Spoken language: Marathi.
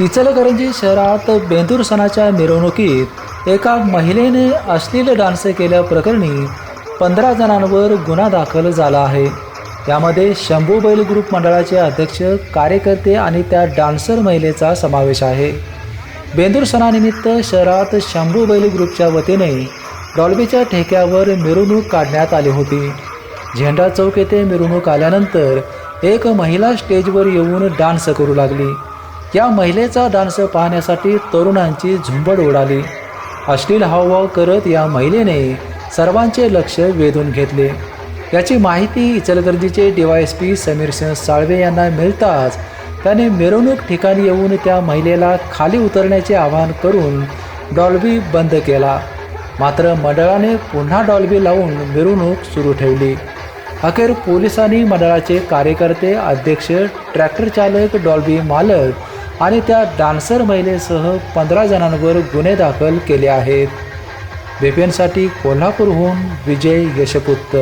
इचलकरंजी शहरात बेंदूर सणाच्या मिरवणुकीत एका महिलेने अश्लील डान्स केल्याप्रकरणी पंधरा जणांवर गुन्हा दाखल झाला आहे. यामध्ये शंभू बैल ग्रुप मंडळाचे अध्यक्ष कार्यकर्ते आणि त्या डान्सर महिलेचा समावेश आहे. बेंदूर सणानिमित्त शहरात शंभू बैल ग्रुपच्या वतीने डॉल्बीच्या ठेक्यावर मिरवणूक काढण्यात आली होती. झेंडा चौक येथे मिरवणूक आल्यानंतर एक महिला स्टेजवर येऊन डान्स करू लागली. या महिलेचा डान्स पाहण्यासाठी तरुणांची झुंबड उडाली. अश्लील हावभाव करत या महिलेने सर्वांचे लक्ष वेधून घेतले. याची माहिती इचलकरंजीचे डीवायएसपी समीर सिंह साळवे यांना मिळताच त्याने मिरवणूक ठिकाणी येऊन त्या महिलेला खाली उतरण्याचे आवाहन करून डॉल्बी बंद केला. मात्र मंडळाने पुन्हा डॉल्बी लावून मिरवणूक सुरू ठेवली. अखेर पोलिसांनी मंडळाचे कार्यकर्ते अध्यक्ष ट्रॅक्टर चालक डॉल्बी मालक आणि त्या डान्सर महिलेसह पंधरा जणांवर गुन्हे दाखल केले आहेत. बेपेनसाठी कोल्हापूरहून विजय यशपुत्त.